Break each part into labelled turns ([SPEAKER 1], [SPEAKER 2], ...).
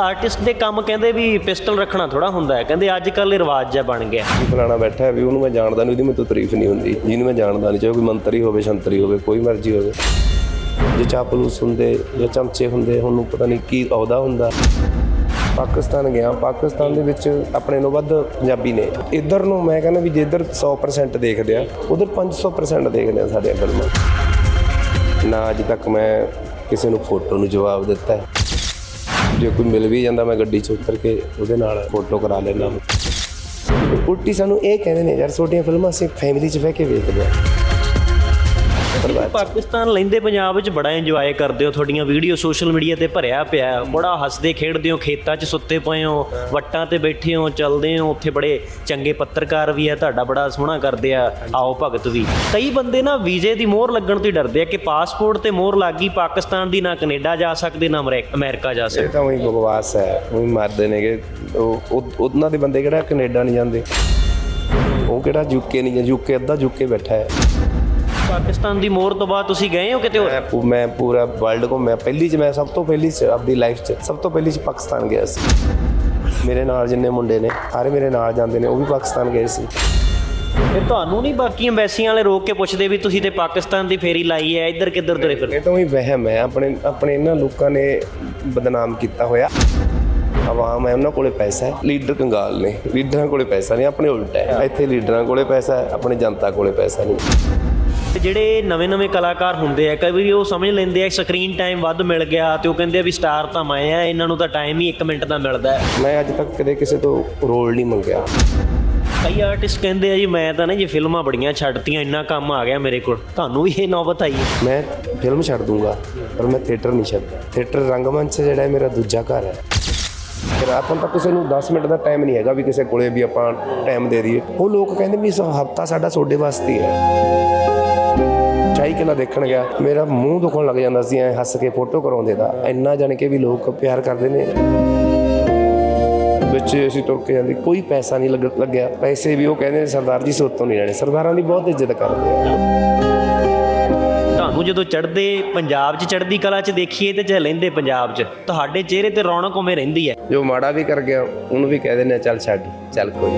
[SPEAKER 1] Artist ਦੇ ਕੰਮ ਕਹਿੰਦੇ ਵੀ ਪਿਸਟਲ ਰੱਖਣਾ ਥੋੜਾ ਹੁੰਦਾ ਹੈ। ਕਹਿੰਦੇ ਅੱਜ ਕੱਲ੍ਹ ਇਹ ਰਿਵਾਜ ਜਿਹਾ ਬਣ ਗਿਆ।
[SPEAKER 2] ਵੀ ਫਲਾਣਾ ਬੈਠਾ ਹੈ ਵੀ ਉਹਨੂੰ ਮੈਂ ਜਾਣਦਾ ਨਹੀਂ, ਉਹਦੀ ਮੈਨੂੰ ਤਾਰੀਫ ਨਹੀਂ ਹੁੰਦੀ। ਜਿਹਨੂੰ ਮੈਂ ਜਾਣਦਾ ਨਹੀਂ, ਚਾਹੇ ਕੋਈ ਮੰਤਰੀ ਹੋਵੇ, ਸ਼ੰਤਰੀ ਹੋਵੇ, ਕੋਈ ਮਰਜ਼ੀ ਹੋਵੇ। ਜੇ ਚਾਪਲੂਸ ਹੁੰਦੇ, ਜਾਂ ਚਮਚੇ ਹੁੰਦੇ ਉਹਨੂੰ ਪਤਾ ਨਹੀਂ ਕੀ ਅਹੁਦਾ ਹੁੰਦਾ। ਪਾਕਿਸਤਾਨ ਗਿਆ, ਪਾਕਿਸਤਾਨ ਦੇ ਵਿੱਚ ਆਪਣੇ ਨੂੰ ਵੱਧ ਪੰਜਾਬੀ ਨੇ। ਇੱਧਰ ਨੂੰ ਮੈਂ ਕਹਿੰਦਾ ਵੀ ਜੇ ਇੱਧਰ 100% ਦੇਖਦੇ ਆ, ਉਧਰ 500% ਦੇਖਦੇ ਆ ਸਾਡੀਆਂ ਫਿਲਮਾਂ ਨਾ। ਅੱਜ ਤੱਕ ਮੈਂ ਕਿਸੇ ਨੂੰ ਫੋਟੋ ਨੂੰ ਜਵਾਬ ਦਿੱਤਾ ਹੈ। ਜੇ ਕੋਈ ਮਿਲ ਵੀ ਜਾਂਦਾ, ਮੈਂ ਗੱਡੀ 'ਚ ਉਤਰ ਕੇ ਉਹਦੇ ਨਾਲ ਫੋਟੋ ਕਰਾ ਲੈਂਦਾ। ਉਲਟੀ ਸਾਨੂੰ ਇਹ ਕਹਿੰਦੇ ਨੇ, ਯਾਰ ਛੋਟੀਆਂ ਫਿਲਮਾਂ ਅਸੀਂ ਫੈਮਿਲੀ 'ਚ ਬਹਿ ਕੇ ਵੇਖਦੇ ਆ ਪਰਿਵਾਰ।
[SPEAKER 1] ਪਾਕਿਸਤਾਨ ਲੈਂਦੇ ਪੰਜਾਬ ਵਿੱਚ ਬੜਾ ਇੰਜੋਏ ਕਰਦੇ ਹੋ ਤੁਹਾਡੀਆਂ ਵੀਡੀਓ ਸੋਸ਼ਲ ਮੀਡੀਆ ਤੇ ਭਰਿਆ ਪਿਆ ਹੈ। ਬੜਾ ਹੱਸਦੇ ਖੇਡਦੇ ਹੋ ਖੇਤਾਂ 'ਚ ਸੁੱਤੇ ਪਏ ਹੋ ਵੱਟਾਂ ਤੇ ਬੈਠੇ ਹੋ ਚੱਲਦੇ ਹੋ ਉੱਥੇ ਬੜੇ ਚੰਗੇ ਪੱਤਰਕਾਰ ਵੀ ਆ ਤੁਹਾਡਾ ਬੜਾ ਸੋਹਣਾ ਕਰਦੇ ਆ। ਆਓ ਭਗਤ ਵੀ। ਕਈ ਬੰਦੇ ਨਾ ਵੀਜ਼ੇ ਦੀ ਮੋਹਰ ਲੱਗਣ ਤੋਂ ਹੀ ਡਰਦੇ ਆ ਕਿ ਪਾਸਪੋਰਟ ਤੇ ਮੋਹਰ ਲੱਗ ਗਈ ਪਾਕਿਸਤਾਨ ਦੀ ਨਾ ਕੈਨੇਡਾ ਜਾ ਸਕਦੇ ਨਾ ਅਮਰੀਕ- ਜਾ
[SPEAKER 2] ਇਹ
[SPEAKER 1] ਸਕਦੇ
[SPEAKER 2] ਤਾਂ ਉਹੀ ਬਕਵਾਸ ਹੈ ਉਹ ਮਾਰਦੇ ਨੇਗੇ ਉਹ ਉਹ- ਉਹਨਾਂ ਦੇ ਬੰਦੇ ਕਿਹੜਾ ਕੈਨੇਡਾ ਨਹੀਂ ਜਾਂਦੇ? ਉਹ ਕਿਹੜਾ ਯੂਕੇ ਨਹੀਂ ਯੂਕੇ ਅੱਧਾ ਯੂਕੇ ਬੈਠਾ ਹੈ।
[SPEAKER 1] ਪਾਕਿਸਤਾਨ ਦੀ ਮੋਹਰ ਤੋਂ ਬਾਅਦ ਤੁਸੀਂ ਗਏ ਹੋ ਕਿਤੇ ਹੋਰ?
[SPEAKER 2] ਮੈਂ ਮੈਂ ਪੂਰਾ ਵਰਲਡ ਘੁੰਮਿਆ ਪਹਿਲੀ ਚ ਮੈਂ ਸਭ ਤੋਂ ਪਹਿਲੀ ਚ ਆਪਣੀ ਲਾਈਫ ਚ ਸਭ ਤੋਂ ਪਹਿਲੀ ਚ ਪਾਕਿਸਤਾਨ ਗਿਆ ਸੀ। ਮੇਰੇ ਨਾਲ ਜਿੰਨੇ ਮੁੰਡੇ ਨੇ ਸਾਰੇ ਮੇਰੇ ਨਾਲ ਜਾਂਦੇ ਨੇ ਉਹ ਵੀ ਪਾਕਿਸਤਾਨ ਗਏ ਸੀ।
[SPEAKER 1] ਫਿਰ ਤੁਹਾਨੂੰ ਨਹੀਂ ਬਾਕੀ ਐਮਬੈਸੀਆਂ ਵਾਲੇ ਰੋਕ ਕੇ ਪੁੱਛਦੇ ਵੀ ਤੁਸੀਂ ਤੇ ਪਾਕਿਸਤਾਨ ਦੀ ਫੇਰੀ ਲਾਈ ਹੈ ਇੱਧਰ ਕਿੱਧਰ ਤੁਰੇ ਫਿਰ
[SPEAKER 2] ਇਹ ਤਾਂ ਉਹੀ ਵਹਿਮ ਹੈ ਆਪਣੇ ਆਪਣੇ ਇਹਨਾਂ ਲੋਕਾਂ ਨੇ ਬਦਨਾਮ ਕੀਤਾ ਹੋਇਆ। ਆਵਾਮ ਹੈ ਉਹਨਾਂ ਕੋਲੇ ਪੈਸਾ ਹੈ। ਲੀਡਰ ਕੰਗਾਲ ਨੇ ਲੀਡਰਾਂ ਕੋਲੇ ਪੈਸਾ ਨਹੀਂ ਆਪਣੇ ਉਲਟਾ ਹੈ। ਇੱਥੇ ਲੀਡਰਾਂ ਕੋਲੇ ਪੈਸਾ ਹੈ ਆਪਣੀ ਜਨਤਾ ਕੋਲੇ ਪੈਸਾ ਨਹੀਂ।
[SPEAKER 1] ਜਿਹੜੇ ਨਵੇਂ-ਨਵੇਂ ਕਲਾਕਾਰ ਹੁੰਦੇ ਆ ਕਈ ਵਾਰੀ ਉਹ ਸਮਝ ਲੈਂਦੇ ਆ ਸਕਰੀਨ ਟਾਈਮ ਵੱਧ ਮਿਲ ਗਿਆ ਤੇ ਉਹ ਕਹਿੰਦੇ ਆ ਵੀ ਸਟਾਰ ਤਾਂ ਮੈਂ ਆ ਇਹਨਾਂ ਨੂੰ ਤਾਂ ਟਾਈਮ ਹੀ 1 ਮਿੰਟ ਦਾ ਮਿਲਦਾ ਹੈ।
[SPEAKER 2] ਮੈਂ ਅੱਜ ਤੱਕ ਕਦੇ ਕਿਸੇ ਤੋਂ ਰੋਲ ਨਹੀਂ ਮੰਗਿਆ।
[SPEAKER 1] ਕਈ ਆਰਟਿਸਟ ਕਹਿੰਦੇ ਆ ਜੀ ਮੈਂ ਤਾਂ ਨਾ ਜੀ ਫਿਲਮਾਂ ਬੜੀਆਂ ਛੱਡਤੀਆਂ ਇੰਨਾ ਕੰਮ ਆ ਗਿਆ ਮੇਰੇ ਕੋਲ। ਤੁਹਾਨੂੰ ਵੀ ਇਹ ਨੌਬਤ ਆਈ ਹੈ?
[SPEAKER 2] ਮੈਂ ਫਿਲਮ ਛੱਡ ਦੂੰਗਾ ਪਰ ਮੈਂ ਥੀਏਟਰ ਨਹੀਂ ਛੱਡਦਾ। ਥੀਏਟਰ ਰੰਗਮੰਚ ਜਿਹੜਾ ਹੈ ਮੇਰਾ ਦੂਜਾ ਘਰ ਹੈ। ਫਿਰ ਆਪਾਂ ਤਾਂ ਕਿਸੇ ਨੂੰ 10 ਮਿੰਟ ਦਾ ਟਾਈਮ ਨਹੀਂ ਹੈਗਾ ਵੀ ਕਿਸੇ ਕੋਲੇ ਵੀ ਆਪਾਂ ਟਾਈਮ ਦੇ ਦਈਏ। ਉਹ ਲੋਕ ਕਹਿੰਦੇ ਵੀ ਹਫਤਾ ਸਾਡਾ ਤੁਹਾਡੇ ਵਾਸਤੇ ਹੀ। ਕਿਲਾ ਦੇਖਣ ਗਿਆ ਮੇਰਾ ਮੂੰਹ ਦੁਖਣ ਲੱਗ ਜਾਂਦਾ ਸੀ ਐ ਹੱਸ ਕੇ ਫੋਟੋ ਕਰਾਉਂਦੇ ਦਾ। ਇੰਨਾ ਜਾਣ ਕੇ ਵੀ ਲੋਕ ਪਿਆਰ ਕਰਦੇ ਨੇ। ਵਿੱਚ ਅਸੀਂ ਤੁਰ ਕੇ ਜਾਂਦੇ ਕੋਈ ਪੈਸਾ ਨਹੀਂ ਲੱਗ- ਲੱਗਿਆ। ਪੈਸੇ ਵੀ ਉਹ ਕਹਿੰਦੇ ਨੇ ਸਰਦਾਰ ਜੀ ਸੋਤੋਂ ਨਹੀਂ ਲੈਣੇ। ਸਰਦਾਰਾਂ ਦੀ ਬਹੁਤ ਇੱਜ਼ਤ ਕਰਦੇ ਆ।
[SPEAKER 1] ਤੁਹਾਨੂੰ ਜਦੋਂ ਚੜ੍ਹਦੇ ਪੰਜਾਬ 'ਚ ਚੜ੍ਹਦੀ ਕਲਾ 'ਚ ਦੇਖੀਏ ਤੇ ਜੇ ਲੈਂਦੇ ਪੰਜਾਬ 'ਚ ਤੁਹਾਡੇ ਚਿਹਰੇ ਤੇ ਰੌਣਕ ਉਵੇਂ ਰਹਿੰਦੀ ਹੈ।
[SPEAKER 2] ਜੋ ਮਾੜਾ ਵੀ ਕਰ ਗਿਆ ਉਹਨੂੰ ਵੀ ਕਹਿ ਦਿੰਦੇ ਆ ਚੱਲ ਛੱਡ ਚੱਲ ਕੋਈ।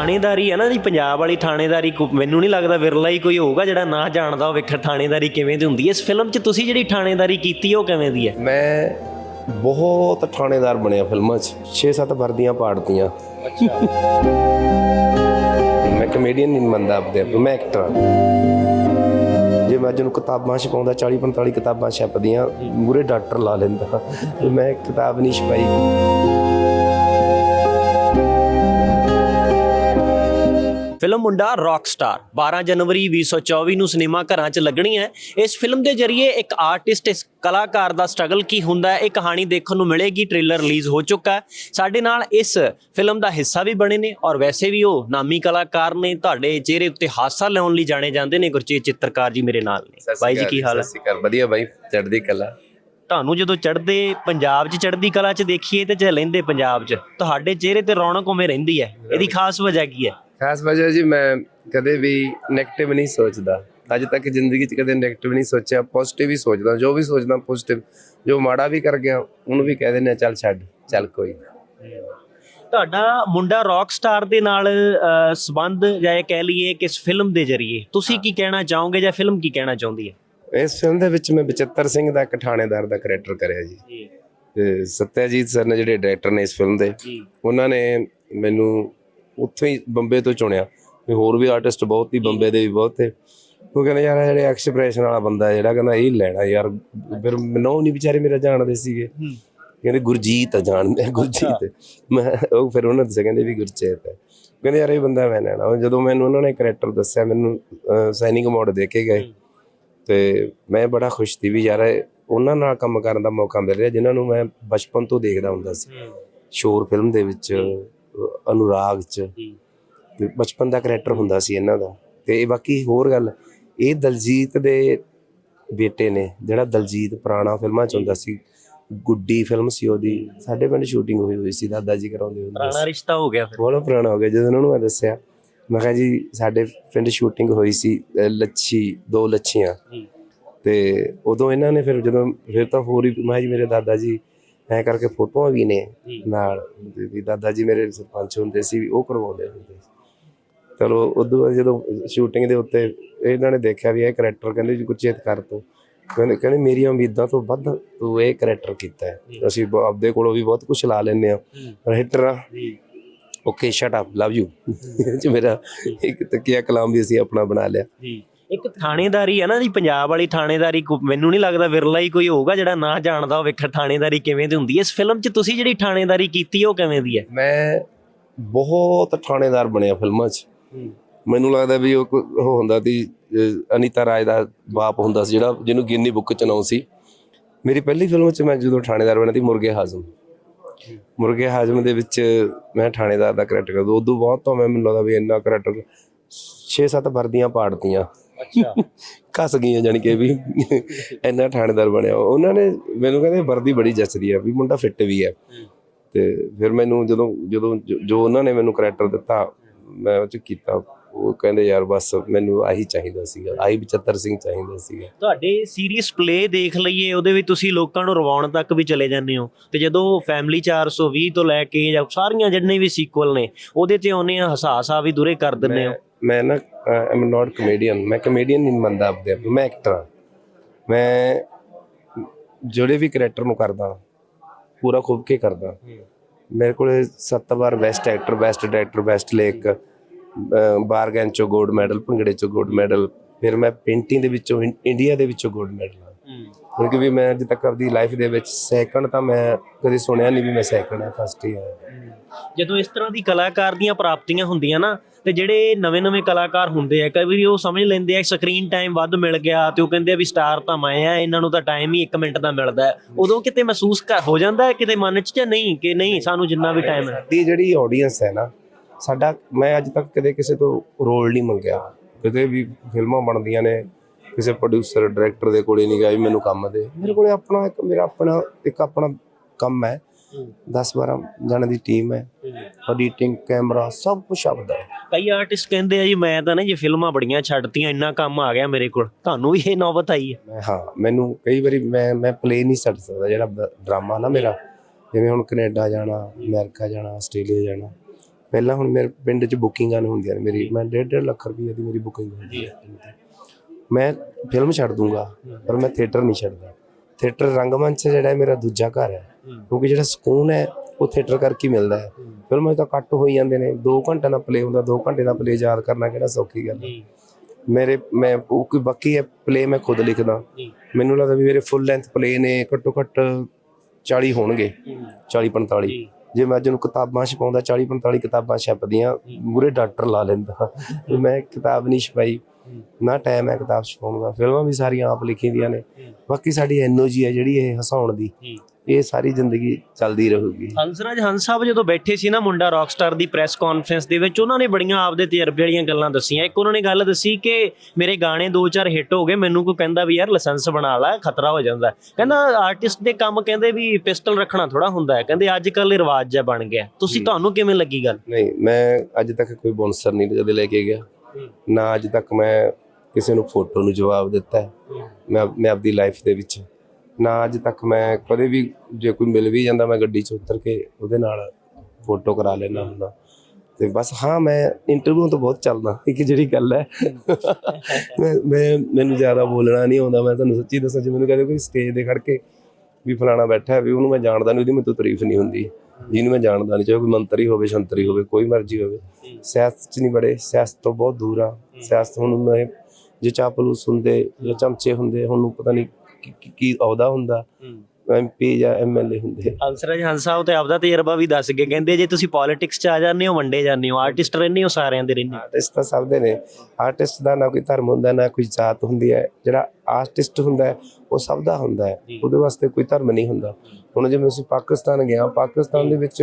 [SPEAKER 1] ਥਾਣੇਦਾਰੀ ਹੈ ਨਾ ਜੀ ਪੰਜਾਬ ਵਾਲੀ ਥਾਣੇਦਾਰੀ ਕੋ- ਮੈਨੂੰ ਨਹੀਂ ਲੱਗਦਾ ਵਿਰਲਾ ਹੀ ਕੋਈ ਹੋਊਗਾ ਜਿਹੜਾ ਨਾ ਜਾਣਦਾ ਹੋਵੇ ਕਿ ਥਾਣੇਦਾਰੀ ਕਿਵੇਂ ਦੀ ਹੁੰਦੀ ਹੈ। ਇਸ ਫਿਲਮ 'ਚ ਤੁਸੀਂ ਜਿਹੜੀ ਥਾਣੇਦਾਰੀ ਕੀਤੀ ਉਹ ਕਿਵੇਂ ਦੀ ਹੈ?
[SPEAKER 2] ਮੈਂ ਬਹੁਤ ਥਾਣੇਦਾਰ ਬਣਿਆ ਫਿਲਮਾਂ 'ਚ। 6-7 ਵਰਦੀਆਂ ਪਾੜਤੀਆਂ। ਮੈਂ ਕਮੇਡੀਅਨ ਨਹੀਂ ਮੰਨਦਾ ਆਪਦੇ ਆਪ ਨੂੰ, ਮੈਂ ਐਕਟਰ ਹਾਂ। ਜੇ ਮੈਂ ਜਿਹਨੂੰ ਕਿਤਾਬਾਂ ਛਪਾਉਂਦਾ 40-45 ਕਿਤਾਬਾਂ ਛਪਦੀਆਂ ਮੂਰੇ ਡਾਕਟਰ ਲਾ ਲੈਂਦਾ। ਵੀ ਮੈਂ ਕਿਤਾਬ ਨਹੀਂ ਛਪਾਈ।
[SPEAKER 1] ਫਿਲਮ ਮੁੰਡਾ ਰੌਕ ਸਟਾਰ 12 ਜਨਵਰੀ 2024 ਨੂੰ ਸਿਨੇਮਾ ਘਰਾਂ 'ਚ ਲੱਗਣੀ ਹੈ। ਇਸ ਫਿਲਮ ਦੇ ਜ਼ਰੀਏ ਇੱਕ ਆਰਟਿਸਟ ਇਸ ਕਲਾਕਾਰ ਦਾ ਸਟਰਗਲ ਕੀ ਹੁੰਦਾ ਹੈ? ਇਹ ਕਹਾਣੀ ਦੇਖਣ ਨੂੰ ਮਿਲੇਗੀ ਟ੍ਰੇਲਰ ਰਿਲੀਜ਼ ਹੋ ਚੁੱਕਾ ਹੈ। ਸਾਡੇ ਨਾਲ ਇਸ ਫਿਲਮ ਦਾ ਹਿੱਸਾ ਵੀ ਬਣੇ ਨੇ ਔਰ ਵੈਸੇ ਵੀ ਉਹ ਨਾਮੀ ਕਲਾਕਾਰ ਨੇ ਤੁਹਾਡੇ ਚਿਹਰੇ ਉੱਤੇ ਹਾਸਾ ਲਿਆਉਣ ਲਈ ਜਾਣੇ ਜਾਂਦੇ ਨੇ ਗੁਰਚੇਤ ਚਿੱਤਰਕਾਰ ਜੀ ਮੇਰੇ ਨਾਲ ਨੇ। ਬਾਈ ਜੀ ਕੀ ਹਾਲ ਹੈ?
[SPEAKER 2] ਸਤਿ ਸ਼੍ਰੀ ਅਕਾਲ। ਵਧੀਆ ਬਾਈ ਚੜ੍ਹਦੀ ਕਲਾ।
[SPEAKER 1] ਤੁਹਾਨੂੰ ਜਦੋਂ ਚੜ੍ਹਦੇ ਪੰਜਾਬ 'ਚ ਚੜ੍ਹਦੀ ਕਲਾ 'ਚ ਦੇਖੀਏ ਤੇ ਜੇ ਲੈਂਦੇ ਪੰਜਾਬ 'ਚ ਤੁਹਾਡੇ ਚਿਹਰੇ ਤੇ ਰੌਣਕ ਉਵੇਂ ਰਹਿੰਦੀ ਹੈ। ਇਹਦੀ ਖਾਸ ਵਜ੍ਹਾ ਕੀ ਹੈ?
[SPEAKER 2] ਖਾਸ ਵਜ੍ਹਾ ਜੀ ਮੈਂ ਕਦੇ ਵੀ 네ਗੇਟਿਵ ਨਹੀਂ ਸੋਚਦਾ। ਅੱਜ ਤੱਕ ਜ਼ਿੰਦਗੀ 'ਚ ਕਦੇ 네ਗੇਟਿਵ ਨਹੀਂ ਸੋਚਿਆ ਪੋਜ਼ਿਟਿਵ ਹੀ ਸੋਚਦਾ। ਜੋ ਵੀ ਸੋਚਦਾ ਪੋਜ਼ਿਟਿਵ ਜੋ ਮਾੜਾ ਵੀ ਕਰ ਗਿਆ ਉਹਨੂੰ ਵੀ ਕਹਿ ਦਿੰਦੇ ਆ ਚੱਲ ਛੱਡ ਚੱਲ ਕੋਈ।
[SPEAKER 1] ਤੁਹਾਡਾ ਮੁੰਡਾ ਰੌਕ ਸਟਾਰ ਦੇ ਨਾਲ ਸੰਬੰਧ ਜਾਂ ਇਹ ਕਹਿ ਲਈਏ ਕਿ ਇਸ ਫਿਲਮ ਦੇ ਜ਼ਰੀਏ ਤੁਸੀਂ ਕੀ ਕਹਿਣਾ ਚਾਹੋਗੇ ਜਾਂ ਫਿਲਮ ਕੀ ਕਹਿਣਾ ਚਾਹੁੰਦੀ ਹੈ?
[SPEAKER 2] ਇਸ ਫਿਲਮ ਦੇ ਵਿੱਚ ਮੈਂ ਬਚਿੱਤਰ ਸਿੰਘ ਦਾ ਇੱਕ ਥਾਣੇਦਾਰ ਦਾ ਕਰੈਕਟਰ ਕਰਿਆ ਜੀ। ਤੇ ਸਤਿਆਜੀਤ ਸਰ ਨੇ ਜਿਹੜੇ ਡਾਇਰੈਕਟਰ ਨੇ ਇਸ ਫਿਲਮ ਦੇ ਉਹਨਾਂ ਨੇ ਮੈਨੂੰ ਉੱਥੋਂ ਹੀ ਬੰਬੇ ਤੋਂ ਚੁਣਿਆ। ਵੀ ਹੋਰ ਵੀ ਆਰਟਿਸਟ ਬਹੁਤ ਹੀ ਬੰਬੇ ਦੇ ਵੀ ਬਹੁਤ ਤੇ ਉਹ ਕਹਿੰਦੇ ਯਾਰ ਜਿਹੜੇ ਐਕਸਪ੍ਰੈਸ਼ਨ ਵਾਲਾ ਬੰਦਾ ਜਿਹੜਾ ਕਹਿੰਦਾ ਇਹ ਲੈਣਾ ਯਾਰ। ਫਿਰ ਮੈਨੂੰ ਨਹੀਂ ਵਿਚਾਰੇ ਮੇਰਾ ਜਾਣਦੇ ਸੀਗੇ। ਕਹਿੰਦੇ ਗੁਰਜੀਤ ਆ ਜਾਣਦੇ ਗੁਰਜੀਤ। ਮੈਂ ਉਹ ਫਿਰ ਉਹਨਾਂ ਦੱਸਿਆ ਕਹਿੰਦੇ ਵੀ ਗੁਰਚੇਤ ਹੈ। ਕਹਿੰਦੇ ਯਾਰ ਇਹ ਬੰਦਾ ਮੈਂ ਲੈਣਾ। ਜਦੋਂ ਮੈਨੂੰ ਉਹਨਾਂ ਨੇ ਕਰੈਕਟਰ ਦੱਸਿਆ ਮੈਨੂੰ ਸਾਈਨਿੰਗ ਮੋਡ ਦੇ ਕੇ ਗਏ। ਤੇ ਮੈਂ ਬੜਾ ਖੁਸ਼ ਸੀ ਵੀ ਯਾਰ ਉਹਨਾਂ ਨਾਲ ਕੰਮ ਕਰਨ ਦਾ ਮੌਕਾ ਮਿਲ ਰਿਹਾ ਜਿਨ੍ਹਾਂ ਨੂੰ ਮੈਂ ਬਚਪਨ ਤੋਂ ਦੇਖਦਾ ਹੁੰਦਾ ਸੀ। ਸ਼ੋਰ ਫਿਲਮ ਦੇ ਵਿੱਚ ਅਨੁਰਾਗ ਚ। ਤੇ ਬਚਪਨ ਦਾ ਕਰੈਕਟਰ ਹੁੰਦਾ ਸੀ ਇਹਨਾਂ ਦਾ। ਤੇ ਇਹ ਬਾਕੀ ਹੋਰ ਗੱਲ ਇਹ ਦਲਜੀਤ ਦੇ ਬੇਟੇ ਨੇ ਜਿਹੜਾ ਦਲਜੀਤ ਪੁਰਾਣਾ ਫਿਲਮਾਂ ਚ ਹੁੰਦਾ ਸੀ। ਗੁੱਡੀ ਫਿਲਮ ਸੀ ਉਹਦੀ। ਸਾਡੇ ਪਿੰਡ ਸ਼ੂਟਿੰਗ ਹੋਈ ਹੋਈ ਸੀ ਦਾਦਾ ਜੀ ਕਰਾਉਂਦੇ ਹੁੰਦੇ
[SPEAKER 1] ਪੁਰਾਣਾ ਰਿਸ਼ਤਾ ਹੋ ਗਿਆ ਫਿਰ।
[SPEAKER 2] ਬਹੁਤ ਪੁਰਾਣਾ ਹੋ ਗਿਆ ਜਦੋਂ ਉਹਨਾਂ ਨੂੰ ਮੈਂ ਦੱਸਿਆ ਮੈਂ ਕਿਹਾ ਜੀ ਸਾਡੇ ਪਿੰਡ ਸ਼ੂਟਿੰਗ ਹੋਈ ਸੀ ਲੱਛੀ ਦੋ ਲੱਛੀਆਂ। ਤੇ ਉਦੋਂ ਇਹਨਾਂ ਨੇ ਫਿਰ ਜਦੋਂ ਫਿਰ ਤਾਂ ਹੋਰ ਹੀ ਮੈਂ ਜੀ ਮੇਰੇ ਦਾਦਾ ਜੀ ਐ ਕਰਕੇ ਫੋਟੋਆਂ ਵੀ ਨੇ। ਨਾਲ। ਵੀ- ਦਾਦਾ ਜੀ ਮੇਰੇ ਸਰਪੰਚ ਹੁੰਦੇ ਸੀ ਉਹ ਕਰਵਾਉਂਦੇ ਹੁੰਦੇ ਸੀ। ਚਲੋ ਉਦੋਂ ਬਾਅਦ ਜਦੋਂ ਸ਼ੂਟਿੰਗ ਦੇ ਉੱਤੇ ਇਹਨਾਂ ਨੇ ਦੇਖਿਆ ਵੀ ਇਹ ਕਰੈਕਟਰ ਕਹਿੰਦੇ ਜੀ ਕੁਚੇਤ ਕਰ ਤੂੰ। ਕਹਿੰਦੇ ਕਹਿੰਦੇ ਮੇਰੀਆਂ ਉਮੀਦਾਂ ਤੋਂ ਵੱਧ ਤੂੰ ਇਹ ਕਰੈਕਟਰ ਕੀਤਾ ਅਸੀਂ ਆਪਦੇ ਕੋਲੋਂ ਵੀ ਬਹੁਤ ਕੁਝ ਲਾ ਲੈਂਦੇ ਆ ਰਾਈਟਰ ਆ।
[SPEAKER 1] ਜੀ।
[SPEAKER 2] Okay shut up love you ਚ ਮੇਰਾ ਇੱਕ ਤਕੀਆ ਕਲਾਮ ਵੀ ਅਸੀਂ ਆਪਣਾ ਬਣਾ ਲਿਆ।
[SPEAKER 1] ਜੀ। ਇੱਕ ਥਾਣੇਦਾਰੀ ਹੈ ਨਾ ਜੀ ਪੰਜਾਬ ਵਾਲੀ ਥਾਣੇਦਾਰੀ ਕੋ- ਮੈਨੂੰ ਨਹੀਂ ਲੱਗਦਾ ਵਿਰਲਾ ਹੀ ਕੋਈ ਹੋਊਗਾ ਜਿਹੜਾ ਨਾ ਜਾਣਦਾ ਹੋਵੇ ਕਿ ਥਾਣੇਦਾਰੀ ਕਿਵੇਂ ਦੀ ਹੁੰਦੀ ਹੈ। ਇਸ ਫਿਲਮ 'ਚ ਤੁਸੀਂ ਜਿਹੜੀ ਥਾਣੇਦਾਰੀ ਕੀਤੀ ਉਹ ਕਿਵੇਂ ਦੀ ਹੈ?
[SPEAKER 2] ਮੈਂ ਬਹੁਤ ਥਾਣੇਦਾਰ ਬਣਿਆ ਫਿਲਮਾਂ 'ਚ। ਮੈਨੂੰ ਲੱਗਦਾ ਵੀ ਉਹ ਹੁੰਦਾ ਸੀ ਅਹ, ਅਨੀਤਾ ਰਾਜ ਦਾ ਬਾਪ ਹੁੰਦਾ ਸੀ ਜਿਹੜਾ ਜਿਹਨੂੰ ਗਿੰਨੀ ਬੁੱਕ ਚ ਨਾਉ ਸੀ। ਮੇਰੀ ਪਹਿਲੀ ਫਿਲਮ 'ਚ ਮੈਂ ਜਦੋਂ ਥਾਣੇਦਾਰ ਬਣਿਆ ਸੀ ਮੁਰਗੇ ਹਾਜ਼ਮ। ਮੁਰਗੇ ਹਾਜ਼ਮ ਦੇ ਵਿੱਚ ਮੈਂ ਥਾਣੇਦਾਰ ਦਾ ਕਰੈਕਟਰ ਕਰਦਾ। ਉਦੋਂ ਬਾਅਦ ਤਾਂ ਮੈਂ ਮੈਨੂੰ ਲੱਗਦਾ ਵੀ ਇੰਨਾ ਕਰੈਕਟਰ 6-7 ਵਰਦੀਆਂ ਪਾੜਤੀਆਂ।
[SPEAKER 1] ਅੱਛਾ।
[SPEAKER 2] ਘਸ ਗਈਆਂ ਜਾਣੀ ਕਿ ਵੀ। ਇੰਨਾ ਥਾਣੇਦਾਰ ਬਣਿਆ। ਉਹਨਾਂ ਨੇ ਮੈਨੂੰ ਕਹਿੰਦੇ ਵਰਦੀ ਬੜੀ ਜੱਚਦੀ ਆ ਵੀ ਮੁੰਡਾ ਫਿੱਟ ਵੀ ਆ। ਤੇ ਫਿਰ ਮੈਨੂੰ ਜਦੋਂ ਜਦੋਂ ਜੋ- ਉਹਨਾਂ ਨੇ ਮੈਨੂੰ ਕਰੈਕਟਰ ਦਿੱਤਾ ਮੈਂ ਉਹ ਚ ਕੀਤਾ। ਉਹ ਕਹਿੰਦੇ ਯਾਰ ਬਸ ਮੈਨੂੰ ਆਹੀ ਚਾਹੀਦਾ ਸੀਗਾ। ਆਹੀ 75 ਸਿੰਘ ਚਾਹੀਦਾ ਸੀਗਾ।
[SPEAKER 1] ਤੁਹਾਡੇ ਸੀਰੀਅਸ ਪਲੇ ਦੇਖ ਲਈਏ ਉਹਦੇ ਵਿੱਚ ਤੁਸੀਂ ਲੋਕਾਂ ਨੂੰ ਰਵਾਉਣ ਤੱਕ ਵੀ ਚਲੇ ਜਾਂਦੇ ਹੋ। ਤੇ ਜਦੋਂ ਫੈਮਿਲੀ 420 ਤੋਂ ਲੈ ਕੇ ਜਾਂ ਸਾਰੀਆਂ ਜਿੰਨੇ ਵੀ ਸੀਕੁਅਲ ਨੇ ਉਹਦੇ ਤੇ ਆਉਨੇ ਆ ਹਸਾਸ ਵੀ ਦੂਰੇ ਕਰ ਦਿੰਦੇ ਹੋ।
[SPEAKER 2] ਮੈਂ ਨਾ ਆਈ ਐਮ ਨਾਟ ਕਮੇਡੀਅਨ ਮੈਂ ਕਮੇਡੀਅਨ ਨਹੀਂ ਮੰਨਦਾ ਆਪਦੇ ਆਪ ਨੂੰ, ਮੈਂ ਐਕਟਰ ਹਾਂ। ਮੈਂ ਜਿਹੜੇ ਵੀ ਕੈਰੈਕਟਰ ਨੂੰ ਕਰਦਾ, ਪੂਰਾ ਖੁੱਬ ਕੇ ਕਰਦਾ। ਮੇਰੇ ਕੋਲੇ 7 ਵਾਰ best actor best director best lake ਬਾਰਗੈਨ ਚੋਂ 골ਡ ਮੈਡਲ ਭੰਗੜੇ ਚੋਂ ਗੋਲਡ ਮੈਡਲ ਫਿਰ ਮੈਂ ਪੇਂਟਿੰਗ ਦੇ ਵਿੱਚੋਂ, ਇੰਡੀਆ ਦੇ ਵਿੱਚੋਂ ਗੋਲਡ ਮੈਡਲ ਆ ਕਿਉਂਕਿ ਵੀ ਮੈਂ ਅੱਜ ਤੱਕ ਆਪਦੀ ਲਾਈਫ ਦੇ ਵਿੱਚ ਸੈਕੰਡ ਤਾਂ ਮੈਂ ਕਦੇ ਸੁਣਿਆ ਨਹੀਂ ਵੀ ਮੈਂ ਸੈਕੰਡ ਆ ਫਸਟ ਹੀ ਆ
[SPEAKER 1] ਜਦੋਂ ਇਸ ਤਰ੍ਹਾਂ ਦੀ ਕਲਾਕਾਰ ਦੀਆਂ ਪ੍ਰਾਪਤੀਆਂ ਹੁੰਦੀਆਂ ਨਾ ਤੇ ਜਿਹੜੇ ਨਵੇਂ-ਨਵੇਂ ਕਲਾਕਾਰ ਹੁੰਦੇ ਆ ਕਈ ਵਾਰੀ ਉਹ ਸਮਝ ਲੈਂਦੇ ਆ ਸਕਰੀਨ ਟਾਈਮ ਵੱਧ ਮਿਲ ਗਿਆ ਤੇ ਉਹ ਕਹਿੰਦੇ ਆ ਵੀ ਸਟਾਰ ਤਾਂ ਮੈਂ ਆ ਇਹਨਾਂ ਨੂੰ ਤਾਂ ਟਾਈਮ ਹੀ 1 ਮਿੰਟ ਦਾ ਮਿਲਦਾ ਹੈ। ਉਦੋਂ ਕਿਤੇ ਮਹਿਸੂਸ ਕਰ ਹੋ ਜਾਂਦਾ ਹੈ ਕਿਤੇ ਮਨ 'ਚ ਜਾਂ ਨਹੀਂ ਕਿ ਨਹੀਂ ਸਾਨੂੰ ਜਿੰਨਾ ਵੀ ਟਾਈਮ ਹੈ।
[SPEAKER 2] ਸਾਡੀ ਜਿਹੜੀ ਆਡੀਅנס ਹੈ ਨਾ ਸਾਡਾ ਮੈਂ ਅੱਜ ਤੱਕ ਕਦੇ ਕਿਸੇ ਤੋਂ ਰੋਲ ਨਹੀਂ ਮੰਗਿਆ। ਕਦੇ ਵੀ ਫਿਲਮਾਂ ਬਣਦੀਆਂ ਨੇ ਕਿਸੇ ਪ੍ਰੋਡਿਊਸਰ ਡਾਇਰੈਕਟਰ ਦੇ ਕੋਲੇ ਨਹੀਂ ਗਿਆ ਵੀ ਮੈਨੂੰ ਕੰਮ ਦੇ। ਮੇਰੇ ਕੋਲੇ ਆਪਣਾ ਇੱਕ ਮੇਰਾ ਆਪਣਾ ਇੱਕ ਆਪਣਾ ਕੰਮ ਹੈ। 10 12 ਜਣਾਂ ਦੀ ਟੀਮ ਹੈ। ਐਡੀਟਿੰਗ ਕੈਮਰਾ ਸਭ ਕੁਝ ਆਪਦਾ ਹੈ।
[SPEAKER 1] ਕਈ ਆਰਟਿਸਟ ਕਹਿੰਦੇ ਆ ਜੀ ਮੈਂ ਤਾਂ ਨਾ ਜੀ ਫਿਲਮਾਂ ਬੜੀਆਂ ਛੱਡਤੀਆਂ ਇੰਨਾ ਕੰਮ ਆ ਗਿਆ ਮੇਰੇ ਕੋਲ। ਤੁਹਾਨੂੰ ਵੀ ਇਹ ਨੌਬਤ ਆਈ ਹੈ।
[SPEAKER 2] ਮੈਂ ਹਾਂ ਮੈਨੂੰ ਕਈ ਵਾਰੀ ਮੈਂ ਮੈਂ ਪਲੇ ਨਹੀਂ ਛੱਡ ਸਕਦਾ ਜਿਹੜਾ ਡਰਾਮਾ ਨਾ ਮੇਰਾ। ਜਿਵੇਂ ਹੁਣ ਕੈਨੇਡਾ ਜਾਣਾ ਅਮਰੀਕਾ ਜਾਣਾ ਆਸਟ੍ਰੇਲੀਆ ਜਾਣਾ। ਪਹਿਲਾਂ ਹੁਣ ਮੇਰੇ ਪਿੰਡ 'ਚ ਬੁਕਿੰਗਾਂ ਨਹੀਂ ਹੁੰਦੀਆਂ ਨੇ ਮੇਰੀ। ਮੈਂ 1.5 ਲੱਖ ਰੁਪਏ ਦੀ ਮੇਰੀ ਬੁਕਿੰਗ ਹੁੰਦੀ ਹੈ। ਮੈਂ ਫਿਲਮ ਛੱਡ ਦੂੰਗਾ ਪਰ ਮੈਂ ਥੀਏਟਰ ਨਹੀਂ ਛੱਡਦਾ। ਥੀਏਟਰ ਰੰਗਮੰਚ ਜਿਹੜਾ ਮੇਰਾ ਦੂਜਾ ਘਰ ਹੈ ਕਿਉਂਕਿ ਜਿਹੜਾ ਸਕੂਨ ਹੈ ਉਹ ਥੀਏਟਰ ਕਰਕੇ ਮਿਲਦਾ ਹੈ। ਫਿਲਮਾਂ ਤਾਂ ਕੱਟ ਹੋਈ ਜਾਂਦੇ ਨੇ 2 ਘੰਟੇ ਦਾ ਪਲੇ ਹੁੰਦਾ 2 ਘੰਟੇ ਦਾ ਪਲੇ ਯਾਦ ਕਰਨਾ ਕਿਹੜਾ ਸੌਖੀ ਗੱਲ ਹੈ ਮੇਰੇ ਮੈਂ ਉਹ ਕੋਈ ਬਾਕੀ ਹੈ ਪਲੇ ਮੈਂ ਖੁਦ ਲਿਖਦਾ। ਮੈਨੂੰ ਲੱਗਦਾ ਵੀ ਮੇਰੇ ਫੁੱਲ ਲੈਂਥ ਪਲੇ ਨੇ ਘੱਟੋ ਘੱਟ 40 ਹੋਣਗੇ 40 45 ਜੇ। ਮੈਂ ਅੱਜ ਨੂੰ ਕਿਤਾਬਾਂ ਛਪਾਉਂਦਾ 40 45 ਕਿਤਾਬਾਂ ਛਪਦੀਆਂ ਮੂਰੇ ਡਾਕਟਰ ਲਾ ਲੈਂਦਾ। ਮੈਂ ਕਿਤਾਬ ਨਹੀਂ ਛਪਾਈ। ਨਾ ਟਾਈਮ ਹੈ ਕਿਤਾਬ ਛਪਾਉਣ ਦਾ। ਫਿਲਮਾਂ ਵੀ ਸਾਰੀਆਂ ਆਪ ਲਿਖੀ ਦੀਆਂ ਨੇ। ਬਾਕੀ ਸਾਡੀ ਐਨਓਜੀ ਹੈ ਜਿਹੜੀ ਇਹ ਹਸਾਉਣ ਦੀ। ਇਹ ਸਾਰੀ ਜ਼ਿੰਦਗੀ ਚੱਲਦੀ ਰਹੂਗੀ।
[SPEAKER 1] ਹੰਸਰਾਜ ਹੰਸ ਸਾਹਿਬ ਜਦੋਂ ਬੈਠੇ ਸੀ ਨਾ ਮੁੰਡਾ ਰੌਕਸਟਾਰ ਦੀ ਪ੍ਰੈਸ ਕਾਨਫਰੰਸ ਦੇ ਵਿੱਚ ਉਹਨਾਂ ਨੇ ਬੜੀਆਂ ਆਪਦੇ ਤਜਰਬੇ ਵਾਲੀਆਂ ਗੱਲਾਂ ਦੱਸੀਆਂ। ਇੱਕ ਉਹਨਾਂ ਨੇ ਗੱਲ ਦੱਸੀ ਕਿ ਮੇਰੇ ਗਾਣੇ ਦੋ ਚਾਰ ਹਿੱਟ ਹੋ ਗਏ ਮੈਨੂੰ ਕੋਈ ਕਹਿੰਦਾ ਵੀ ਯਾਰ ਲਾਇਸੈਂਸ ਬਣਾ ਲੈ ਖਤਰਾ ਹੋ ਜਾਂਦਾ। ਕਹਿੰਦਾ ਆਰਟਿਸਟ ਦੇ ਕੰਮ ਕਹਿੰਦੇ ਵੀ ਪਿਸਟਲ ਰੱਖਣਾ ਥੋੜਾ ਹੁੰਦਾ ਹੈ। ਕਹਿੰਦੇ ਅੱਜ ਕੱਲ ਰਿਵਾਜ ਜਿਹਾ ਬਣ ਗਿਆ। ਤੁਸੀਂ ਤੁਹਾਨੂੰ ਕਿਵੇਂ ਲੱਗੀ ਗੱਲ?
[SPEAKER 2] ਨਹੀਂ ਮੈਂ ਅੱਜ ਤੱਕ ਕੋਈ ਬੌਂਸਰ ਨਹੀਂ ਕਦੇ ਲੈ ਕੇ ਗਿਆ। ਨਾ ਅੱਜ ਤੱਕ ਮੈਂ ਕਿਸੇ ਨੂੰ ਫੋਟੋ ਨੂੰ ਜਵਾਬ ਦਿੱਤਾ ਹੈ। ਮੈਂ ਮੈਂ ਆਪਦੀ ਲਾਈਫ ਦੇ ਵਿੱਚ। ਨਾ ਅੱਜ ਤੱਕ ਮੈਂ ਕਦੇ ਵੀ ਜੇ ਕੋਈ ਮਿਲ ਵੀ ਜਾਂਦਾ ਮੈਂ ਗੱਡੀ 'ਚ ਉਤਰ ਕੇ ਉਹਦੇ ਨਾਲ ਫੋਟੋ ਕਰਾ ਲੈਣਾ ਹੁੰਦਾ। ਤੇ ਬਸ ਹਾਂ ਮੈਂ ਇੰਟਰਵਿਊ ਤੋਂ ਬਹੁਤ ਚੱਲਦਾ ਇੱਕ ਜਿਹੜੀ ਗੱਲ ਹੈ। ਮੈਂ ਮੈਨੂੰ ਜ਼ਿਆਦਾ ਬੋਲਣਾ ਨਹੀਂ ਆਉਂਦਾ ਮੈਂ ਤੁਹਾਨੂੰ ਸੱਚੀ ਦੱਸਾਂ ਜੇ ਮੈਨੂੰ ਕਹਦੇ ਕੋਈ ਸਟੇਜ ਤੇ ਖੜ ਕੇ ਵੀ ਫਲਾਣਾ ਬੈਠਾ ਹੈ, ਵੀ ਉਹਨੂੰ ਮੈਂ ਜਾਣਦਾ ਨਹੀਂ, ਉਹਦੀ ਮੈਨੂੰ ਤਾਰੀਫ ਨਹੀਂ ਹੁੰਦੀ। ਜਿਹਨੂੰ ਮੈਂ ਜਾਣਦਾ ਨਹੀਂ, ਚਾਹੇ ਕੋਈ ਮੰਤਰੀ ਹੋਵੇ, ਸ਼ੰਤਰੀ ਹੋਵੇ, ਕੋਈ ਮਰਜ਼ੀ ਹੋਵੇ। ਸਿਆਸਤ 'ਚ ਨਹੀਂ ਬੜੇ ਸਿਆਸਤ ਤੋਂ ਬਹੁਤ ਦੂਰ ਆ। ਸਿਆਸਤ ਹੁਣ ਮੈਂ, ਜੇ ਚਾਪਲੂਸ ਹੁੰਦੇ ਜਾਂ ਚਮਚੇ ਹੁੰਦੇ ਉਹਨੂੰ ਪਤਾ ਨਹੀਂ ਕੀ ਅਹੁਦਾ ਹੁੰਦਾ। ਐਮਪੀ ਜਾਂ ਐਮਐਲਏ ਹੁੰਦੇ
[SPEAKER 1] ਹੰਸਰਾਜ ਹੰਸ ਸਾਹਿਬ ਤੇ ਆਪਦਾ ਤਜਰਬਾ ਵੀ ਦੱਸ ਕੇ ਕਹਿੰਦੇ ਜੇ ਤੁਸੀਂ ਪੋਲਿਟਿਕਸ 'ਚ ਆ ਜਾਂਦੇ ਹੋ ਵੰਡੇ ਜਾਂਦੇ ਹੋ ਆਰਟਿਸਟ ਰਹਿੰਦੇ ਹੋ ਸਾਰਿਆਂ ਦੇ ਰਹਿੰਦੇ ਹੋ।
[SPEAKER 2] ਆਰਟਿਸਟ ਤਾਂ ਸਭ ਦੇ ਨੇ। ਆਰਟਿਸਟ ਦਾ ਨਾ ਕੋਈ ਧਰਮ ਹੁੰਦਾ ਨਾ ਕੋਈ ਜਾਤ ਹੁੰਦੀ ਹੈ। ਜਿਹੜਾ ਆਰਟਿਸਟ ਹੁੰਦਾ ਉਹ ਸਭ ਦਾ ਹੁੰਦਾ ਹੈ। ਉਹਦੇ ਵਾਸਤੇ ਕੋਈ ਧਰਮ ਨਹੀਂ ਹੁੰਦਾ। ਹੁਣ ਜਿਵੇਂ ਅਸੀਂ ਪਾਕਿਸਤਾਨ ਗਿਆ ਪਾਕਿਸਤਾਨ ਦੇ ਵਿੱਚ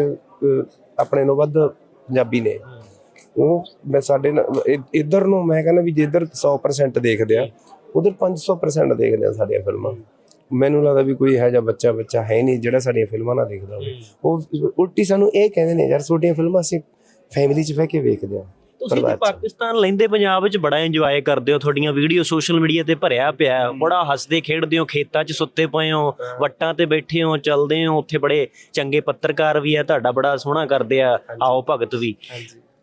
[SPEAKER 2] ਆਪਣੇ ਨੂੰ ਵੱਧ ਪੰਜਾਬੀ ਨੇ। ਉਹ ਮੈਂ ਸਾਡੇ ਇੱਧਰ ਨੂੰ ਮੈਂ ਕਹਿੰਦਾ ਵੀ ਜਿੱਧਰ 100% ਦੇਖਦੇ ਆ ਉਧਰ 500% ਦੇਖਦੇ ਆ ਸਾਡੀਆਂ ਫਿਲਮਾਂ। ਮੈਨੂੰ ਲੱਗਦਾ ਵੀ ਕੋਈ ਇਹੋ ਜਿਹਾ ਬੱਚਾ ਬੱਚਾ ਹੈ ਨਹੀਂ ਜਿਹੜਾ ਸਾਡੀਆਂ ਫਿਲਮਾਂ ਨਾ ਦੇਖਦਾ ਹੋਵੇ। ਉਹ ਉਲਟੀ ਸਾਨੂੰ ਇਹ ਕਹਿੰਦੇ ਨੇ ਯਾਰ ਤੁਹਾਡੀਆਂ ਫਿਲਮਾਂ ਅਸੀਂ ਫੈਮਿਲੀ 'ਚ ਬਹਿ ਕੇ ਵੇਖਦੇ ਆ
[SPEAKER 1] ਤੁਸੀਂ ਤੇ ਪਾਕਿਸਤਾਨ ਲੈਂਦੇ ਪੰਜਾਬ ਵਿੱਚ ਬੜਾ ਇੰਜੋਏ ਕਰਦੇ ਹੋ ਤੁਹਾਡੀਆਂ ਵੀਡੀਓ ਸੋਸ਼ਲ ਮੀਡੀਆ ਤੇ ਭਰਿਆ ਪਿਆ ਹੈ। ਬੜਾ ਹੱਸਦੇ ਖੇਡਦੇ ਹੋ ਖੇਤਾਂ 'ਚ ਸੁੱਤੇ ਪਏ ਹੋ ਵੱਟਾਂ ਤੇ ਬੈਠੇ ਹੋ ਚੱਲਦੇ ਹੋ ਉੱਥੇ ਬੜੇ ਚੰਗੇ ਪੱਤਰਕਾਰ ਵੀ ਆ ਤੁਹਾਡਾ ਬੜਾ ਸੋਹਣਾ ਕਰਦੇ ਆ ਆਓ ਭਗਤ ਵੀ।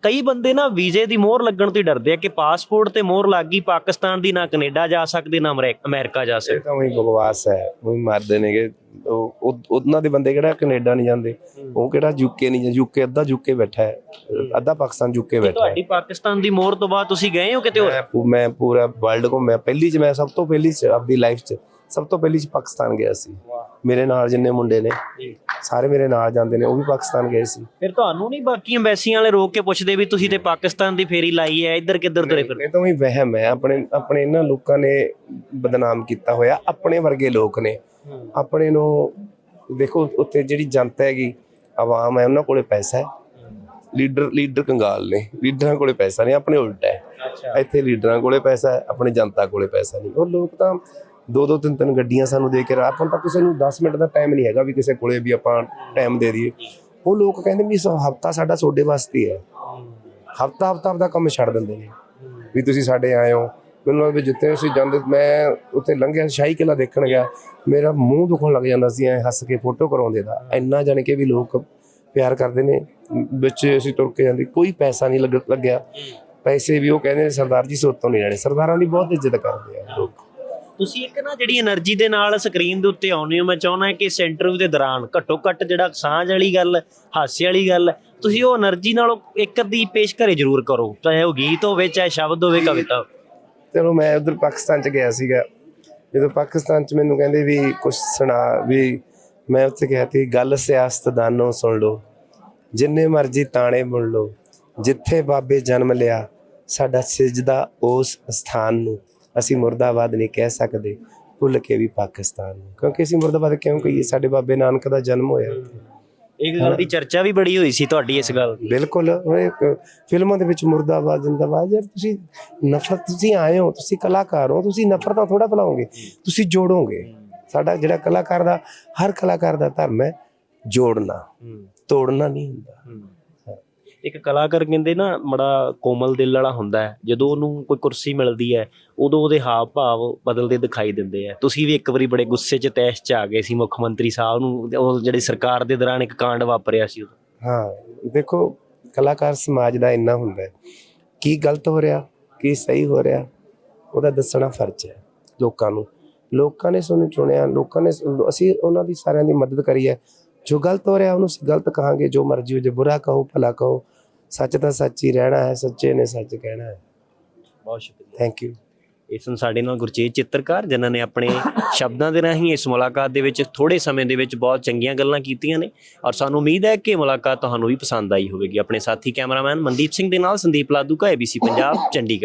[SPEAKER 1] ਕਈ ਬੰਦੇ ਨਾ ਵੀਜ਼ੇ ਦੀ ਮੋਹਰ ਲੱਗਣ ਤੋਂ ਡਰਦੇ ਆ ਕਿ ਪਾਸਪੋਰਟ ਤੇ ਮੋਹਰ ਲੱਗ ਗਈ ਪਾਕਿਸਤਾਨ ਦੀ ਨਾ ਕੈਨੇਡਾ ਜਾ ਸਕਦੇ ਨਾ ਅਮਰੀਕ- ਜਾ
[SPEAKER 2] ਇਹ
[SPEAKER 1] ਸਕਦੇ।
[SPEAKER 2] ਤਾਂ ਉਹੀ ਬਕਵਾਸ ਹੈ ਉਹੀ ਮਾਰਦੇ ਨੇਗੇ। ਉਹ ਉਹ- ਉਹਨਾਂ ਦੇ ਬੰਦੇ ਕਿਹੜਾ ਕੈਨੇਡਾ ਨਹੀਂ ਜਾਂਦੇ? ਉਹ ਕਿਹੜਾ ਯੂਕੇ ਨਹੀਂ ਯੂਕੇ ਅੱਧਾ ਯੂਕੇ ਬੈਠਾ ਹੈ ਅੱਧਾ ਪਾਕਿਸਤਾਨ ਯੂਕੇ ਬੈਠਾ ਹੈ।
[SPEAKER 1] ਤੁਹਾਡੀ ਪਾਕਿਸਤਾਨ ਦੀ ਮੋਹਰ ਤੋਂ ਬਾਅਦ ਤੁਸੀਂ ਗਏ ਹੋ ਕਿਤੇ ਹੋਰ?
[SPEAKER 2] ਮੈਂ ਪੂਰਾ ਵਰਲਡ ਘੁੰਮਿਆ ਪਹਿਲੀ ਚ ਮੈਂ ਸਭ ਤੋਂ ਪਹਿਲੀ ਚ ਆਪਣੀ ਲਾਈਫ ਚ। ਸਭ ਤੋਂ ਪਹਿਲੀ ਚ ਪਾਕਿਸਤਾਨ ਗਿਆ ਸੀ। ਮੇਰੇ ਨਾਲ ਜਿੰਨੇ ਮੁੰਡੇ ਨੇ ਸਾਰੇ ਮੇਰੇ ਨਾਲ ਜਾਂਦੇ ਨੇ ਉਹ ਵੀ ਪਾਕਿਸਤਾਨ ਗਏ ਸੀ।
[SPEAKER 1] ਫਿਰ ਤੁਹਾਨੂੰ ਨਹੀਂ ਬਾਕੀ ਐਮਬੈਸੀਆਂ ਵਾਲੇ ਰੋਕ ਕੇ ਪੁੱਛਦੇ ਵੀ ਤੁਸੀਂ ਤੇ ਪਾਕਿਸਤਾਨ ਦੀ ਫੇਰੀ ਲਾਈ ਹੈ ਇੱਧਰ ਕਿੱਧਰ ਤੁਰੇ ਫਿਰ
[SPEAKER 2] ਇਹ ਤਾਂ ਹੀ ਵਹਿਮ ਹੈ ਆਪਣੇ ਆਪਣੇ ਇਹਨਾਂ ਲੋਕਾਂ ਨੇ ਬਦਨਾਮ ਕੀਤਾ ਹੋਇਆ ਆਪਣੇ ਵਰਗੇ ਲੋਕ ਨੇ। ਆਪਣੇ ਨੂੰ ਦੇਖੋ ਉੱਥੇ ਜਿਹੜੀ ਜਨਤਾ ਹੈਗੀ ਆਵਾਮ ਹੈ ਉਹਨਾਂ ਕੋਲੇ ਪੈਸਾ ਹੈ। ਲੀਡਰ ਲੀਡਰ ਕੰਗਾਲ ਨੇ ਲੀਡਰਾਂ ਕੋਲੇ ਪੈਸਾ ਨਹੀਂ ਆਪਣੇ ਉਲਟਾ ਹੈ। ਇੱਥੇ ਲੀਡਰਾਂ ਕੋਲੇ ਪੈਸਾ ਹੈ ਆਪਣੀ ਜਨਤਾ ਕੋਲੇ ਪੈਸਾ ਨਹੀਂ। ਉਹ ਲੋਕ ਤਾਂ ਦੋ ਦੋ ਤਿੰਨ ਤਿੰਨ ਗੱਡੀਆਂ ਸਾਨੂੰ ਦੇ ਕੇ ਰਾ- ਆਪਾਂ ਤਾਂ ਕਿਸੇ ਨੂੰ 10 ਮਿੰਟ ਦਾ ਟਾਈਮ ਨਹੀਂ ਹੈਗਾ ਵੀ ਕਿਸੇ ਕੋਲੇ ਵੀ ਆਪਾਂ ਟਾਈਮ ਦੇ ਦਈਏ। ਉਹ ਲੋਕ ਕਹਿੰਦੇ ਵੀ ਹਫਤਾ ਸਾਡਾ ਤੁਹਾਡੇ ਵਾਸਤੇ ਹੈ। ਹਫਤਾ ਹਫਤਾ ਆਪਦਾ ਕੰਮ ਛੱਡ ਦਿੰਦੇ ਨੇ। ਵੀ ਤੁਸੀਂ ਸਾਡੇ ਆਏ ਹੋ। ਮੈਨੂੰ ਲੱਗਦਾ ਜਿੱਥੇ ਅਸੀਂ ਜਾਂਦੇ, ਮੈਂ ਉੱਥੇ ਲੰਘਿਆ, ਸ਼ਾਹੀ ਕਿਲਾ ਦੇਖਣ ਗਿਆ। ਮੇਰਾ ਮੂੰਹ ਦੁਖਣ ਲੱਗ ਜਾਂਦਾ ਸੀ, ਐ ਹੱਸ ਕੇ ਫੋਟੋ ਕਰਾਉਂਦੇ ਦਾ। ਇੰਨਾ ਜਾਣ ਕੇ ਵੀ ਲੋਕ ਪਿਆਰ ਕਰਦੇ ਨੇ। ਵਿੱਚ ਅਸੀਂ ਤੁਰ ਕੇ ਜਾਂਦੇ, ਕੋਈ ਪੈਸਾ ਨਹੀਂ ਲੱਗ- ਲੱਗਿਆ। ਪੈਸੇ ਵੀ ਉਹ ਕਹਿੰਦੇ ਸਰਦਾਰ ਜੀ ਸੋਤੋਂ ਨਹੀਂ ਲੈਣੇ। ਸਰਦਾਰਾਂ ਦੀ ਬਹੁਤ ਇੱਜ਼ਤ ਕਰਦੇ ਆ ਲੋਕ।
[SPEAKER 1] ਤੁਸੀਂ ਇੱਕ ਨਾ ਜਿਹੜੀ એનર્ਜੀ ਦੇ ਨਾਲ ਸਕਰੀਨ ਦੇ ਉੱਤੇ ਆਉਂਦੇ ਹੋ, ਮੈਂ ਚਾਹੁੰਦਾ ਕਿ ਇਸ ਇੰਟਰਵਿਊ ਦੇ ਦੌਰਾਨ ਘੱਟੋ ਘੱਟ ਜਿਹੜਾ ਸਾਂਝ ਵਾਲੀ ਗੱਲ, ਹਾਸੇ ਵਾਲੀ ਗੱਲ, ਤੁਸੀਂ ਉਹ એનર્ਜੀ ਨਾਲ ਇੱਕ ਅੱਧੀ ਪੇਸ਼ ਘਰੇ ਜ਼ਰੂਰ ਕਰੋ, ਚਾਹੇ ਉਹ ਗੀਤ ਹੋਵੇ, ਚਾਹੇ ਸ਼ਬਦ ਹੋਵੇ, ਕਵਿਤਾ
[SPEAKER 2] ਚਲੋ, ਮੈਂ ਉਧਰ ਪਾਕਿਸਤਾਨ ਚ ਗਿਆ ਸੀਗਾ। ਜਦੋਂ ਪਾਕਿਸਤਾਨ ਚ ਮੈਨੂੰ ਕਹਿੰਦੇ ਵੀ ਕੁਝ ਸੁਣਾ, ਵੀ ਮੈਂ ਉੱਥੇ ਕਿਹਾ ਸੀ, ਗੱਲ ਸਿਆਸਤਦਾਨੋਂ ਸੁਣ ਲਓ। ਜਿੰਨੇ ਮਰਜ਼ੀ ਤਾਣੇ ਬੁਣ ਲਓ। ਜਿੱਥੇ ਬਾਬੇ ਜਨਮ ਲਿਆ, ਸਾਡਾ ਸਿਜਦਾ ਉਸ ਸਥਾਨ ਨੂੰ। ਅਸੀਂ ਮੁਰਦਾਬਾਦ ਨਹੀਂ ਕਹਿ ਸਕਦੇ ਭੁੱਲ ਕੇ ਵੀ ਪਾਕਿਸਤਾਨ ਨੂੰ। ਕਿਉਂਕਿ ਅਸੀਂ ਮੁਰਦਾਬਾਦ ਕਿਉਂ ਕਹੀਏ? ਸਾਡੇ ਬਾਬੇ ਨਾਨਕ ਦਾ ਜਨਮ ਹੋਇਆ
[SPEAKER 1] ਇੱਕ ਗੱਲ ਦੀ ਚਰਚਾ ਵੀ ਬੜੀ ਹੋਈ ਸੀ ਤੁਹਾਡੀ ਇਸ ਗੱਲ ਦੀ।
[SPEAKER 2] ਬਿਲਕੁਲ ਫਿਲਮਾਂ ਦੇ ਵਿੱਚ ਮੁਰਦਾਬਾਦ ਜਿੰਦਾਬਾਦ ਯਾਰ ਤੁਸੀਂ ਨਫ਼ਰਤ ਤੁਸੀਂ ਆਏ ਹੋ ਤੁਸੀਂ ਕਲਾਕਾਰ ਹੋ ਤੁਸੀਂ ਨਫ਼ਰਤਾਂ ਥੋੜਾ ਫੈਲਾਓਗੇ ਤੁਸੀਂ ਜੋੜੋਗੇ। ਸਾਡਾ ਜਿਹੜਾ ਕਲਾਕਾਰ ਦਾ ਹਰ ਕਲਾਕਾਰ ਦਾ ਧਰਮ ਹੈ ਜੋੜਨਾ। ਤੋੜਨਾ ਨਹੀਂ ਹੁੰਦਾ।
[SPEAKER 1] ਇੱਕ ਕਲਾਕਾਰ ਕਹਿੰਦੇ ਨਾ ਬੜਾ ਕੋਮਲ ਦਿਲ ਵਾਲਾ ਹੁੰਦਾ ਹੈ। ਜਦੋਂ ਉਹਨੂੰ ਕੋਈ ਕੁਰਸੀ ਮਿਲਦੀ ਹੈ, ਉਦੋਂ ਉਹਦੇ ਹਾਵ ਭਾਵ ਬਦਲਦੇ ਦਿਖਾਈ ਦਿੰਦੇ ਆ ਤੁਸੀਂ ਵੀ ਇੱਕ ਵਾਰੀ ਬੜੇ ਗੁੱਸੇ 'ਚ, ਤੈਸ਼ 'ਚ ਆ ਗਏ ਸੀ ਮੁੱਖ ਮੰਤਰੀ ਸਾਹਿਬ ਨੂੰ ਉਹ ਜਿਹੜੀ ਸਰਕਾਰ ਦੇ ਦੌਰਾਨ ਇੱਕ ਕਾਂਡ ਵਾਪਰਿਆ ਸੀ ਉਦੋਂ।
[SPEAKER 2] ਹਾਂ, ਦੇਖੋ, ਕਲਾਕਾਰ ਸਮਾਜ ਦਾ ਇੰਨਾ ਹੁੰਦਾ ਕੀ ਗਲਤ ਹੋ ਰਿਹਾ, ਕੀ ਸਹੀ ਹੋ ਰਿਹਾ, ਉਹਦਾ ਦੱਸਣਾ ਫਰਜ਼ ਹੈ ਲੋਕਾਂ ਨੂੰ। ਲੋਕਾਂ ਨੇ ਸਾਨੂੰ ਚੁਣਿਆ, ਲੋਕਾਂ ਨੇ ਅਸੀਂ ਉਹਨਾਂ ਦੀ ਸਾਰਿਆਂ ਦੀ ਮਦਦ ਕਰੀ ਹੈ। ਜੋ ਗਲਤ ਹੋ ਰਿਹਾ, ਉਹਨੂੰ ਅਸੀਂ ਗਲਤ ਕਹਾਂਗੇ, ਜੋ ਮਰਜ਼ੀ ਹੋ ਜੇ ਬੁਰਾ ਕਹੋ, ਭਲਾ ਕਹੋ ਸੱਚ ਤਾਂ ਸੱਚ ਹੀ ਰਹਿਣਾ ਹੈ ਸੱਚੇ ਨੇ ਸੱਚ ਕਹਿਣਾ ਹੈ।
[SPEAKER 1] ਬਹੁਤ ਸ਼ੁਕਰੀਆ।
[SPEAKER 2] ਥੈਂਕ ਯੂ
[SPEAKER 1] ਇਸ ਨੂੰ ਸਾਡੇ ਨਾਲ ਗੁਰਚੇਤ ਚਿੱਤਰਕਾਰ ਜਿਨ੍ਹਾਂ ਨੇ ਆਪਣੇ ਸ਼ਬਦਾਂ ਦੇ ਰਾਹੀਂ ਇਸ ਮੁਲਾਕਾਤ ਦੇ ਵਿੱਚ ਥੋੜੇ ਸਮੇਂ ਦੇ ਵਿੱਚ ਬਹੁਤ ਚੰਗੀਆਂ ਗੱਲਾਂ ਕੀਤੀਆਂ ਨੇ ਔਰ ਸਾਨੂੰ ਉਮੀਦ ਹੈ ਕਿ ਮੁਲਾਕਾਤ ਤੁਹਾਨੂੰ ਵੀ ਪਸੰਦ ਆਈ ਹੋਵੇਗੀ। ਆਪਣੇ ਸਾਥੀ ਕੈਮਰਾਮੈਨ ਮਨਦੀਪ ਸਿੰਘ ਦੇ ਨਾਲ ਸੰਦੀਪ ਲਾਦੂ ਕਾ ABC ਪੰਜਾਬ ਚੰਡੀਗੜ੍ਹ।